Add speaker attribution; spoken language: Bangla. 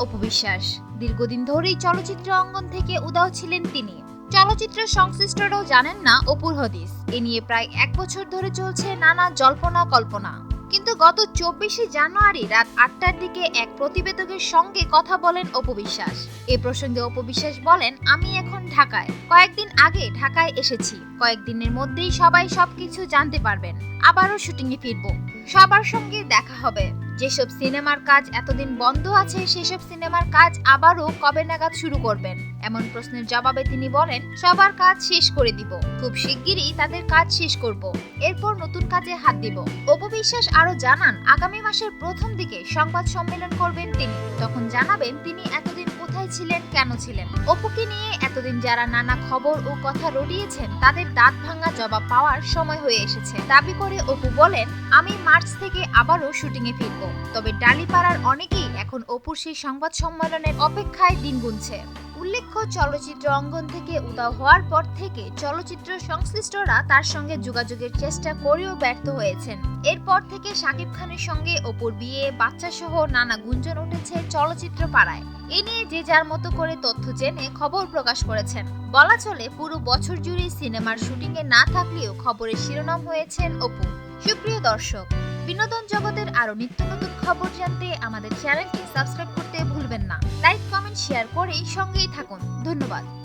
Speaker 1: অপবিশ্বাস। দীর্ঘদিন ধরেই চলচ্চিত্র অঙ্গন থেকে উদাও ছিলেন তিনি। চলচ্চিত্র সংশ্লিষ্টরাও জানেন না অপুর হদিস। এ নিয়ে প্রায় এক বছর ধরে চলছে নানা জল্পনা কল্পনা। কিন্তু গত চব্বিশে জানুয়ারি রাত আটটার দিকে এক প্রতিবেদকের সঙ্গে কথা বলেন অপবিশ্বাস। এ প্রসঙ্গে অপবিশ্বাস বলেন, আমি এখন ঢাকায়। কয়েকদিন আগে ঢাকায় এসেছি। কয়েকদিনের মধ্যেই সবাই সবকিছু জানতে পারবেন। আবারও শুটিংয়ে ফিরবো। সবার সঙ্গে দেখা হবে। যেসব সিনেমার কাজ এতদিন বন্ধ আছে, সেসব সিনেমার কাজ আবারও কবে নাগাদ শুরু করবেন? এমন প্রশ্নের জবাবে তিনি বলেন, সবার কাজ শেষ করে দিব। খুব শিগগিরই তাদের কাজ শেষ করব। এরপর নতুন কাজে হাত দিব। অপবিশ্বাস আরও জানান, আগামী মাসের প্রথম দিকে সংবাদ সম্মেলন করবেন তিনি। তখন জানাবেন তিনি এতদিন কোথায় ছিলেন, কেন ছিলেন? অপুকে নিয়ে এতদিন যারা নানা খবর ও কথা রটিয়েছেন, তাদের দাঁত ভাঙা জবাব পাওয়ার সময় হয়ে এসেছে। দাবি করে অপু বলেন, আমি মার্চ থেকে আবারও শুটিংয়ে ফিরব। তবে ডালিপাড়ার অনেকেই এখন অপুর সেই সংবাদ সম্মেলনের অপেক্ষায় দিন গুনছে। উল্লেখ্য, চলচ্চিত্র অঙ্গন থেকে উদাও হওয়ার পর থেকে চলচ্চিত্র সংশ্লিষ্টরা তার সঙ্গে যোগাযোগের চেষ্টা করেও ব্যর্থ হয়েছেন। এরপর থেকে শাকিব খানের সঙ্গে অপুর বিয়ে বাচ্চা সহ নানা গুঞ্জন উঠেছে চলচ্চিত্র পাড়ায় এ নিয়ে যে যার মতো করে তথ্য জেনে খবর প্রকাশ করেছেন। বলা চলে, পুরো বছর জুড়ে সিনেমার শুটিংয়ে না থাকলেও খবরের শিরোনাম হয়েছেন অপু। সুপ্রিয় দর্শক বিনোদন জগতের আরও নিত্য নতুন খবর জানতে আমাদের চ্যানেলটি সাবস্ক্রাইব করতে ভুলবেন না। লাইক, কমেন্ট, শেয়ার করেই সঙ্গেই থাকুন। ধন্যবাদ।